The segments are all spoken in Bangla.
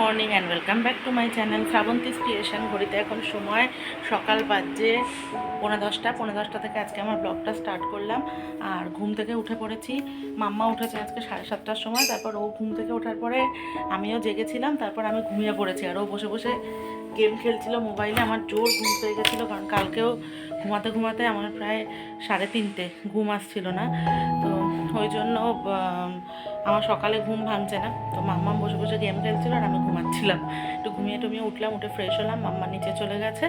Morning and welcome back to my channel Srabanti creation ঘড়িতে এখন সময় সকাল বাজে পৌনে দশটা পৌনে দশটা থেকে আজকে আমার ব্লগটা স্টার্ট করলাম। আর ঘুম থেকে উঠে পড়েছি। মাম্মা উঠেছে আজকে সাড়ে সাতটার সময়, তারপর ও ঘুম থেকে ওঠার পরে আমিও জেগেছিলাম, তারপর আমি ঘুমিয়ে পড়েছি। আর ও বসে বসে গেম খেলছিল মোবাইলে, আমার জোর ঘুম পেয়ে গেছিল, কারণ কালকেও ঘুমাতে ঘুমাতে আমার প্রায় সাড়ে তিনটে, ঘুম আসছিল না। তো ওই জন্য আমার সকালে ঘুম ভাঙছে না। তো মাম্মা বসে বসে গেম খেলছিল আর আমি ঘুমাচ্ছিলাম। একটু ঘুমিয়ে টুমিয়ে উঠলাম, উঠে ফ্রেশ হলাম, মাম্মা নিচে চলে গেছে।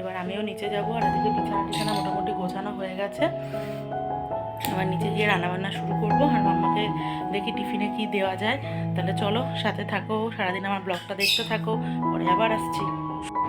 এবার আমিও নিচে যাব আর এদিকে বিছানা টিছানা মোটামুটি গোছানো হয়ে গেছে। এবার নিচে গিয়ে রান্নাবান্না শুরু করব আর মাম্মাকে দেখি টিফিনে কি দেওয়া যায়। তাহলে চলো, সাথে থাকো, সারাদিন আমার ব্লগটা দেখতে থাকো, পরে আবার আসছি।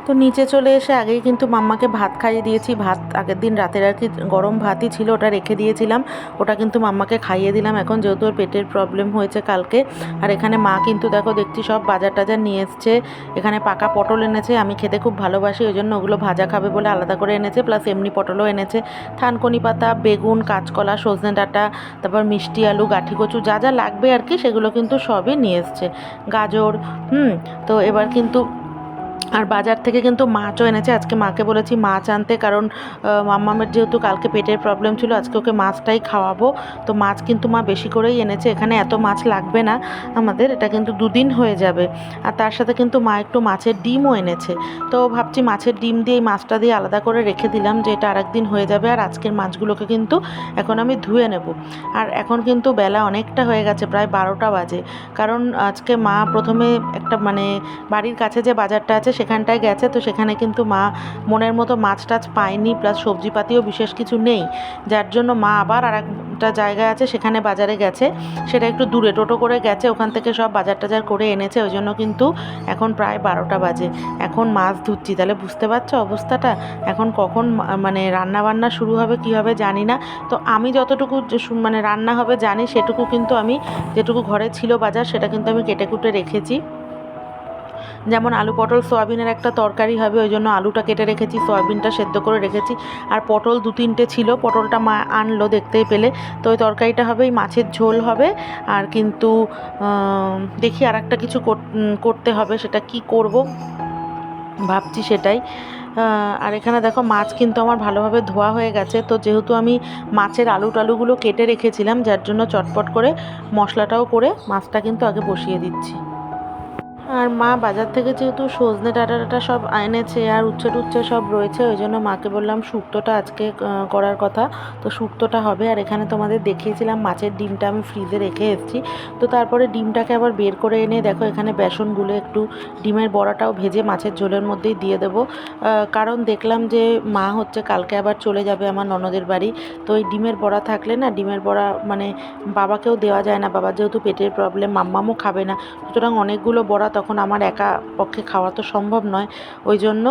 তো নিচে চলে এসে আগেই কিন্তু মাম্মাকে ভাত খাইয়ে দিয়েছি। ভাত আগের দিন রাতের আর কি গরম ভাতই ছিল, ওটা রেখে দিয়েছিলাম। ওটা কিন্তু মাম্মাকে খাইয়ে দিলাম। এখন যেহেতু ওর পেটের প্রবলেম হয়েছে কালকে, আর এখানে মা কিন্তু দেখো দেখছি সব বাজার টাজার নিয়ে এসছে। এখানে পাকা পটল এনেছে, আমি খেতে খুব ভালোবাসি, ওই জন্য ওগুলো ভাজা খাবে বলে আলাদা করে এনেছে প্লাস এমনি পটলও এনেছে। থানকনি পাতা, বেগুন, কাঁচকলা, সজনে ডাঁটা, তারপর মিষ্টি আলু, গাঠি কচু, যা যা লাগবে আর কি, সেগুলো কিন্তু সবই নিয়ে এসছে। গাজর, হুম, তো এবার কিন্তু আর বাজার থেকে কিন্তু মাছও এনেছে। আজকে মাকে বলেছি মাছ আনতে কারণ আহ, মাম্মামের যেহেতু কালকে পেটের প্রবলেম ছিল আজকে ওকে মাছটাই খাওয়াবো। তো মাছ কিন্তু মা বেশি করেই এনেছে এখানে এত মাছ লাগবে না আমাদের এটা কিন্তু দুদিন হয়ে যাবে। আর তার সাথে কিন্তু মা একটু মাছের ডিমও এনেছে। তো ভাবছি মাছের ডিম দিয়ে এই মাছটা দিয়ে আলাদা করে রেখে দিলাম যে এটা আরেকদিন হয়ে যাবে। আর আজকের মাছগুলোকে কিন্তু এখন আমি ধুয়ে নেব। আর এখন কিন্তু বেলা অনেকটা হয়ে গেছে প্রায় বারোটা বাজে। কারণ আজকে মা প্রথমে একটা মানে বাড়ির কাছে যে বাজারটা আছে, সেখানটায় গেছে, তো সেখানে কিন্তু মা মনের মতো মাছ টাছ পায়নি প্লাস সবজিপাতিও বিশেষ কিছু নেই। যার জন্য মা আবার আর একটা জায়গা আছে, সেখানে বাজারে গেছে। সেটা একটু দূরে, টোটো করে গেছে, ওখান থেকে সব বাজার টাজার করে এনেছে, ওই জন্য কিন্তু এখন প্রায় বারোটা বাজে। এখন মাছ ধুচ্ছি তাহলে বুঝতে পারছ অবস্থাটা? এখন কখন মানে রান্না বান্না শুরু হবে, কী হবে জানি না। তো আমি যতটুকু মানে রান্না হবে জানি, সেটুকু কিন্তু আমি, যেটুকু ঘরে ছিল বাজার, সেটা কিন্তু আমি কেটে কুটে রেখেছি। যেমন আলু, পটল, সোয়াবিনের একটা তরকারি হবে, ওই জন্য আলুটা কেটে রেখেছি, সোয়াবিনটা সেদ্ধ করে রেখেছি। আর পটল দু তিনটে ছিল, পটলটা মা আনলো দেখতেই পেলে। তো ওই তরকারিটা হবে এই মাছের ঝোল হবে। আর কিন্তু দেখি আর একটা কিছু কর- করতে হবে, সেটা কি করব? ভাবছি সেটাই। আর এখানে দেখো, মাছ কিন্তু আমার ভালোভাবে ধোয়া হয়ে গেছে। তো যেহেতু আমি মাছের আলু টালুগুলো কেটে রেখেছিলাম, যার জন্য চটপট করে মশলাটাও করে মাছটা কিন্তু আগে বসিয়ে দিচ্ছি। আর মা বাজার থেকে যেহেতু সজনে ডাঁটা টাটা সব এনেছে আর উচ্ছে টুচ্ছে সব রয়েছে, ওই জন্য মাকে বললাম শুক্তোটা আজকে করার কথা। তো শুক্তোটা হবে আর এখানে তোমাদের দেখিয়েছিলাম মাছের ডিমটা আমি ফ্রিজে রেখে এসেছি। তো তারপরে ডিমটাকে আবার বের করে এনে দেখো এখানে বেসন গুলে একটু ডিমের বড়াটাও ভেজে মাছের ঝোলের মধ্যেই দিয়ে দেবো। কারণ দেখলাম যে মা হচ্ছে কালকে আবার চলে যাবে আমার ননদের বাড়ি। তো ওই ডিমের বড়া থাকলে না ডিমের বড়া মানে বাবাকেও দেওয়া যায় না, বাবার যেহেতু পেটের প্রবলেম, মাম্মামও খাবে না। সুতরাং অনেকগুলো বড়া তখন আমার একা পক্ষে খাওয়া তো সম্ভব নয়। ওই জন্য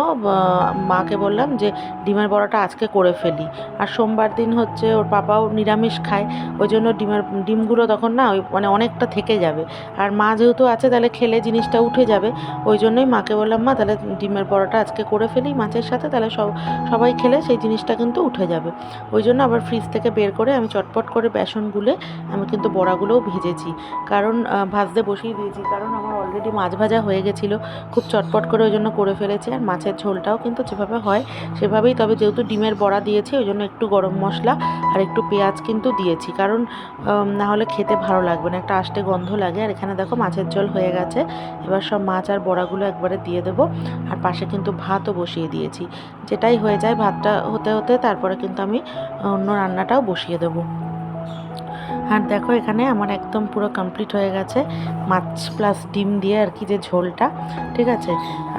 মাকে বললাম যে, ডিমের বড়াটা আজকে করে ফেলি। আর সোমবার দিন হচ্ছে ওর পাপাও নিরামিষ খায়। ওই জন্য ডিমের, ডিমগুলো তখন না ওই মানে অনেকটা থেকে যাবে। আর মা যেহেতু আছে, তাহলে খেলে জিনিসটা উঠে যাবে। ওই জন্যই মাকে বললাম, মা, তাহলে ডিমের বড়াটা আজকে করে ফেলি মাছের সাথে, তাহলে সব, সবাই খেলে সেই জিনিসটা কিন্তু উঠে যাবে। ওই জন্য আবার ফ্রিজ থেকে বের করে আমি চটপট করে বেসন গুলে আমি কিন্তু বড়াগুলোও ভেজেছি। কারণ ভাজতে বসিয়ে দিয়েছি। কারণ আমার অলরেডি মাছ ভাজা হয়ে গেছিল, খুব চটপট করে ওই জন্য করে ফেলেছি। আর মাছের ঝোলটাও কিন্তু যেভাবে হয়, সেভাবেই তবে যেহেতু ডিমের বড়া দিয়েছি, ওই জন্য একটু গরম মশলা আর একটু পেঁয়াজ কিন্তু দিয়েছি। কারণ না হলে খেতে ভালো লাগবে না, একটা আষ্টে গন্ধ লাগে। আর এখানে দেখো মাছের ঝোল হয়ে গেছে, এবার সব মাছ আর বড়াগুলো একবারে দিয়ে দেবো। আর পাশে কিন্তু ভাতও বসিয়ে দিয়েছি। যেটাই হয়ে যায় ভাতটা হতে হতে, তারপরে কিন্তু আমি অন্য রান্নাটাও বসিয়ে দেবো। আর দেখো এখানে আমার একদম পুরো কমপ্লিট হয়ে গেছে। মাছ প্লাস ডিম দিয়ে আর কি যে ঝোলটা, ঠিক আছে?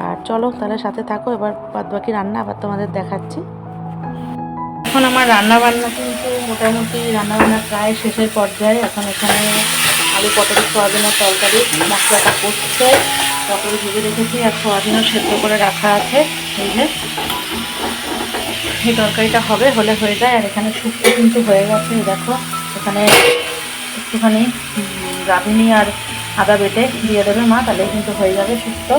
আর চলো তাহলে সাথে থাকো, এবার বাদ বাকি রান্না আবার তোমাদের দেখাচ্ছি। এখন আমার রান্না বান্না কিন্তু মোটামুটি রান্না বান্না প্রায় শেষের পর্যায়ে। এখন এখানে আলু পটল সোয়াবিনের তরকারি, মশলাটা করছে পটল ভেজে রেখেছি আর সোয়াবিনও সেদ্ধ করে রাখা আছে। এই যে এই তরকারিটা হবে, হলে হয়ে যায়। আর এখানে শুক্তো কিন্তু হয়ে গেছে দেখো। এখানে একটুখানি রাঁধুনি আর আদা বেটে দিয়ে দেবে মা, তাহলে কিন্তু হয়ে যাবে শুক্তো।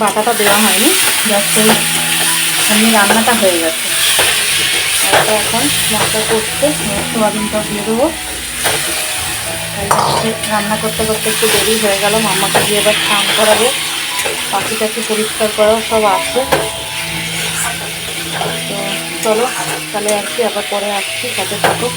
বাটাটা দেওয়া হয়নি জাস্ট ওই এমনি রান্নাটা হয়ে গেছে। এখন মশলা করতে সোয়াবিনটাও দিয়ে দেবো। রান্না করতে করতে একটু দেরি হয়ে গেল, মাম্মাকে দিয়ে এবার স্নান করাবো। পাখি টাখি পরিষ্কার করাও সব আছে। তো চলো, তাহলে কি, আবার পরে আসছি সাথে থাকো।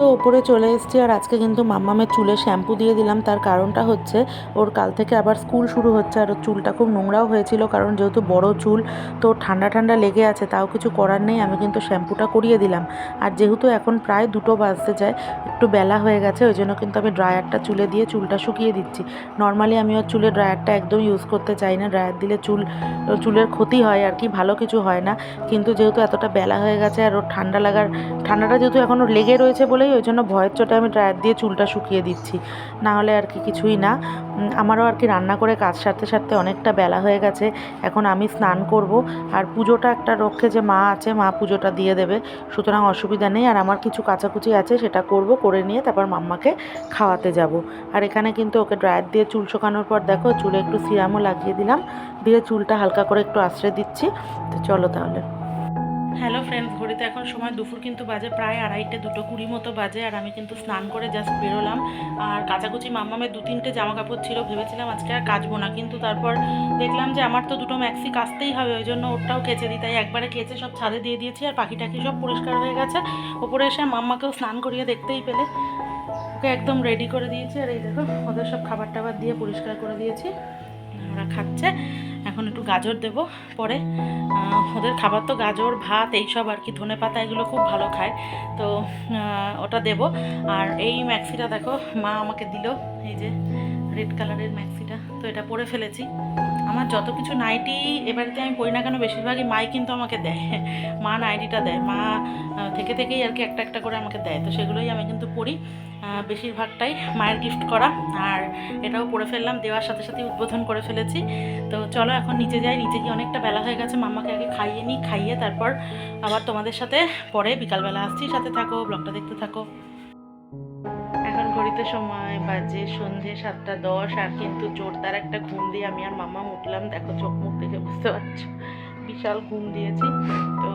তো উপরে চলে এসেছি আর আজকে কিন্তু মাম্মামের চুলে শ্যাম্পু দিয়ে দিলাম। তার কারণটা হচ্ছে ওর কাল থেকে আবার স্কুল শুরু হচ্ছে আর ওর চুলটা খুব নোংরাও হয়েছিল কারণ যেহেতু বড় চুল তো ঠান্ডা ঠান্ডা লেগে আছে, তাও কিছু করার নেই। আমি কিন্তু শ্যাম্পুটা করিয়ে দিলাম। আর যেহেতু এখন প্রায় দুটো বাজতে যায়, একটু বেলা হয়ে গেছে, ওই জন্য কিন্তু আমি ড্রায়ারটা চুলে দিয়ে চুলটা শুকিয়ে দিচ্ছি। নর্মালি আমি ওর চুলে ড্রায়ারটা একদম ইউজ করতে চাই না। ড্রায়ার দিলে চুল, চুলের ক্ষতি হয় আর কি, ভালো কিছু হয় না। কিন্তু যেহেতু এতটা বেলা হয়ে গেছে আর ওর ঠান্ডা লাগার, ঠান্ডাটা যেহেতু এখনও লেগে রয়েছে বলেই ওই জন্য ভয়ের চোটে আমি ড্রায়ার দিয়ে চুলটা শুকিয়ে দিচ্ছি। না হলে আর কি কিছুই না। আমারও আর কি রান্না করে কাজ সারতে সারতে অনেকটা বেলা হয়ে গেছে। এখন আমি স্নান করব। আর পুজোটা একটা রক্ষে যে মা আছে, মা পুজোটা দিয়ে দেবে। সুতরাং অসুবিধা নেই। আর আমার কিছু কাচাকুচি আছে, সেটা করব, করে নিয়ে তারপর মাম্মাকে খাওয়াতে যাব। আর এখানে কিন্তু ওকে ড্রায়ার দিয়ে চুল শুকানোর পর দেখো, চুলে একটু সিরামও লাগিয়ে দিলাম। দিয়ে চুলটা হালকা করে একটু আশ্রয় দিচ্ছি। তো চলো তাহলে। হ্যালো ফ্রেন্ডস ঘড়িতে এখন সময় দুপুর কিন্তু বাজে প্রায় আড়াইটে, দুটো কুড়ি মতো বাজে আর আমি কিন্তু স্নান করে জাস্ট বেরোলাম। আর কাচাকুচি মাম্মামের দু তিনটে জামা কাপড় ছিল, ভেবেছিলাম আজকে আর কাচবো না। কিন্তু তারপর দেখলাম যে আমার তো দুটো ম্যাক্সি কাচতেই হবে, ওই জন্য ওরটাও কেচে দিই। তাই একবারে কেচে সব ছাদে দিয়ে দিয়েছি আর পাখি টাকি সব পরিষ্কার হয়ে গেছে। ওপরে এসে মাম্মাকেও স্নান করিয়ে দেখতেই পেলে। ওকে একদম রেডি করে দিয়েছি। আর এই দেখো, ওদের সব খাবার টাবার দিয়ে পরিষ্কার করে দিয়েছি। ওরা খাচ্ছে। এখন একটু গাজর দেব পরে। ওদের খাবার তো গাজর, ভাত, এইসব আর কি। ধনে পাতা এগুলো খুব ভালো খায়। তো ওটা দেব। আর এই ম্যাক্সিটা দেখো, মা আমাকে দিল। এই যে রেড কালারের ম্যাক্সিটা। তো এটা পরে ফেলেছি। আমার যত কিছু নাইটি এবারেতে আমি পড়ি না কেন, বেশিরভাগই মাই কিন্তু আমাকে দেয়। মা নাইটিটা দেয়। মা থেকে থেকেই আর কি একটা একটা করে আমাকে দেয়। তো সেগুলোই আমি কিন্তু পড়ি বেশিরভাগটাই মায়ের গিফট করা। আর এটাও পরে ফেললাম, দেওয়ার সাথে সাথে উদ্বোধন করে ফেলেছি। তো চলো এখন নিচে যাই। নিচে গিয়ে অনেকটা বেলা হয়ে গেছে। মাম্মাকে আগে খাইয়ে নিই, খাইয়ে তারপর আবার তোমাদের সাথে পরে বিকালবেলা আসছি। সাথে থাকো, ব্লগটা দেখতে থাকো। এখন সময় বাজে সন্ধে সাতটা দশ আর কিন্তু জোরদার একটা ঘুম দিয়ে আমি আর মাম্মা উঠলাম। দেখো চোখ মুখ দেখে বুঝতে পারছ বিশাল ঘুম দিয়েছি। তো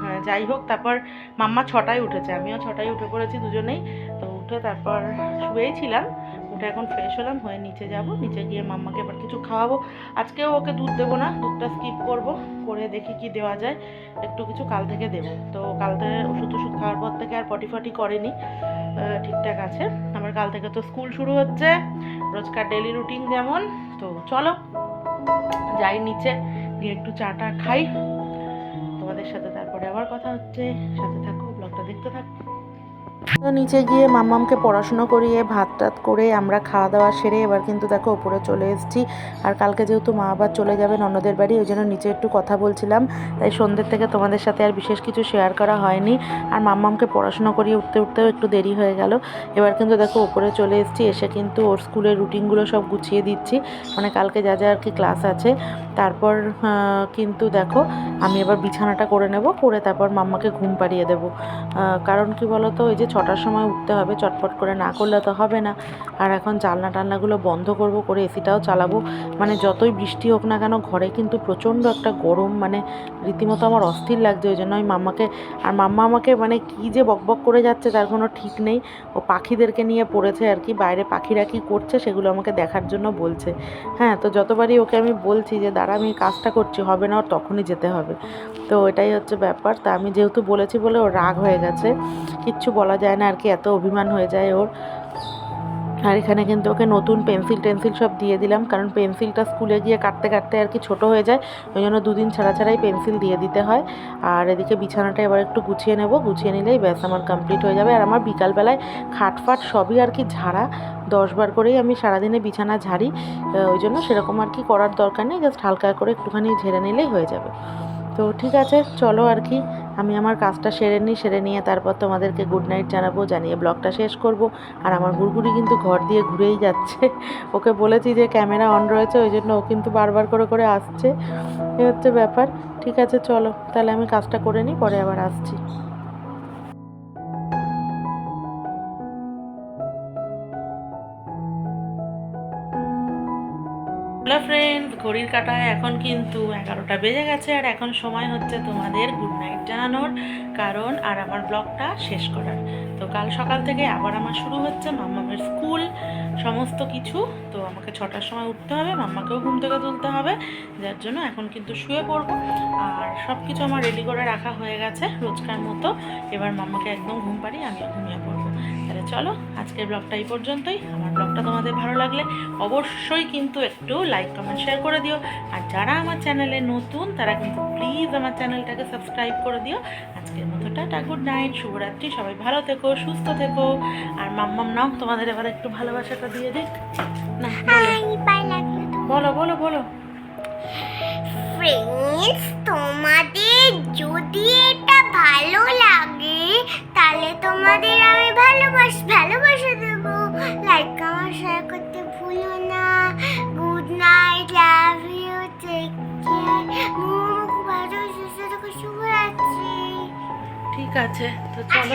হ্যাঁ, যাই হোক তারপর মাম্মা ছটায় উঠেছে আমিও ছটায় উঠে পড়েছি দুজনেই। তো উঠে তারপর শুয়েই ছিলাম উঠে এখন ফ্রেশ হলাম হয়ে নিচে যাব। নিচে গিয়ে মাম্মাকে এবার কিছু খাওয়াবো। আজকেও ওকে দুধ দেবো না দুধটা স্কিপ করব করে দেখি কি দেওয়া যায়। একটু কিছু কাল থেকে দেবো। তো কাল থেকে ওষুধ ওষুধ খাওয়ার পর থেকে আর পটি ফটি করেনি ঠিকঠাক আছে। আমার কাল থেকে তো স্কুল শুরু হচ্ছে। রোজকার ডেলি রুটিন যেমন। তো চলো, যাই নিচে, গিয়ে একটু চাটা খাই। তোমাদের সাথে তারপরে আবার কথা হচ্ছে। সাথে থাকো ব্লগটা দেখতে থাকো। নিচে গিয়ে মাম্মামকে পড়াশুনো করিয়ে ভাত টাত করে আমরা খাওয়া দাওয়া সেরে এবার কিন্তু দেখো উপরে চলে এসেছি। আর কালকে যেহেতু মা আবার চলে যাবেন অন্যদের বাড়ি, ওই জন্য নিচে একটু কথা বলছিলাম। তাই সন্ধ্যের থেকে তোমাদের সাথে আর বিশেষ কিছু শেয়ার করা হয়নি। আর মাম্মামকে পড়াশুনো করিয়ে উঠতে উঠতেও একটু দেরি হয়ে গেল। এবার কিন্তু দেখো ওপরে চলে এসেছি, এসে কিন্তু ওর স্কুলের রুটিনগুলো সব গুছিয়ে দিচ্ছি। মানে কালকে যা যা আর কি ক্লাস আছে। তারপর কিন্তু দেখো আমি এবার বিছানাটা করে নেব, করে তারপর মাম্মাকে ঘুম পাড়িয়ে দেবো। কারণ কি বলো তো ওই যে ছটার সময় উঠতে হবে, চটপট করে না করলে তো হবে না। আর এখন জানলা টালনাগুলো বন্ধ করব, করে এসিটাও চালাবো। মানে যতই বৃষ্টি হোক না কেন, ঘরে কিন্তু প্রচণ্ড একটা গরম মানে রীতিমতো আমার অস্থির লাগছে। ওই জন্য আমি মাম্মাকে, আর মাম্মা আমাকে মানে কী যে বকবক করে যাচ্ছে, তার কোনো ঠিক নেই। ও পাখিদেরকে নিয়ে পড়েছে আর কি, বাইরে পাখিরা কী করছে সেগুলো আমাকে দেখার জন্য বলছে। হ্যাঁ তো যতবারই ওকে আমি বলছি যে, দাঁড়া, আমি কাজটা করছি, হবে না, ওর তখনই যেতে হবে। তো এটাই হচ্ছে ব্যাপার। তা আমি যেহেতু বলেছি বলে ওর রাগ হয়ে গেছে, কিচ্ছু বলা যায় না আর কি, এত অভিমান হয়ে যায় ওর। আর এখানে কিন্তু ওকে নতুন পেন্সিল টেন্সিল সব দিয়ে দিলাম, কারণ পেন্সিলটা স্কুলে গিয়ে কাটতে কাটতে আর কি ছোট হয়ে যায়, ওই জন্য দুদিন ছাড়া ছাড়াই পেন্সিল দিয়ে দিতে হয়। আর এদিকে বিছানাটা এবার একটু গুছিয়ে নেব, গুছিয়ে নিলেই ব্যাস আমার কমপ্লিট হয়ে যাবে। আর আমার বিকালবেলায় খাটফাট সবই আর কি ঝাড়া, দশবার করেই আমি সারাদিনে বিছানা ঝাড়ি ওই জন্য সেরকম আর কি করার দরকার নেই জাস্ট হালকা করে একটুখানি ঝেড়ে নিলেই হয়ে যাবে। তো ঠিক আছে, চলো আর কি আমি আমার কাজটা সেরে নিই, সেরে নিয়ে তারপর তোমাদেরকে গুড নাইট জানাব, জানিয়ে ব্লগটা শেষ করব। আর আমার গুড়গুড়ি কিন্তু ঘর দিয়ে ঘুরেই যাচ্ছে। ওকে বলেছি যে ক্যামেরা অন রয়েছে, ওই জন্য ও কিন্তু বারবার করে করে আসছে। এ হচ্ছে ব্যাপার। ঠিক আছে, চলো। তাহলে আমি কাজটা করে নিই, পরে আবার আসছি। ঘড়ির কাটায় এখন কিন্তু এগারোটা বেজে গেছে আর এখন সময় হচ্ছে তোমাদের গুড নাইট জানানোর, কারণ আর আমার ব্লগটা শেষ করার। তো কাল সকাল থেকে আবার আমার শুরু হচ্ছে মাম্মামের স্কুল সমস্ত কিছু। তো আমাকে ছটার সময় উঠতে হবে, মাম্মাকেও ঘুম থেকে তুলতে হবে, যার জন্য এখন কিন্তু শুয়ে পড়ব। আর সব কিছু আমার রেডি করে রাখা হয়ে গেছে রোজকার মতো। এবার মাম্মাকে একদম ঘুম পাড়ি আমিও ঘুমিয়ে পড়ব। চলো আজকের ব্লগটা এই পর্যন্তই। আমার ব্লগটা তোমাদের ভালো লাগলে অবশ্যই কিন্তু একটু লাইক কমেন্ট শেয়ার করে দিও। আর যারা আমার চ্যানেলে নতুন তারা কিন্তু প্লিজ আমার চ্যানেলটাকে সাবস্ক্রাইব করে দিও। আজকের মতো টাটা গুড নাইট শুভরাত্রি সবাই ভালো থেকো সুস্থ থেকো। আর মাম্মাম নাও তোমাদের এবার একটু ভালোবাসাটা দিয়ে দিক। না বলো। বলো বলো বলো। ফ্রেন্ডস তোমাদের যদি এটা ভালো লাগে তাহলে তোমাদের আছে তো চলো।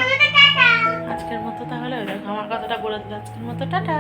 আজকের মতো তাহলে আমার কথাটা বলে দিল। আজকের মতো টাটা।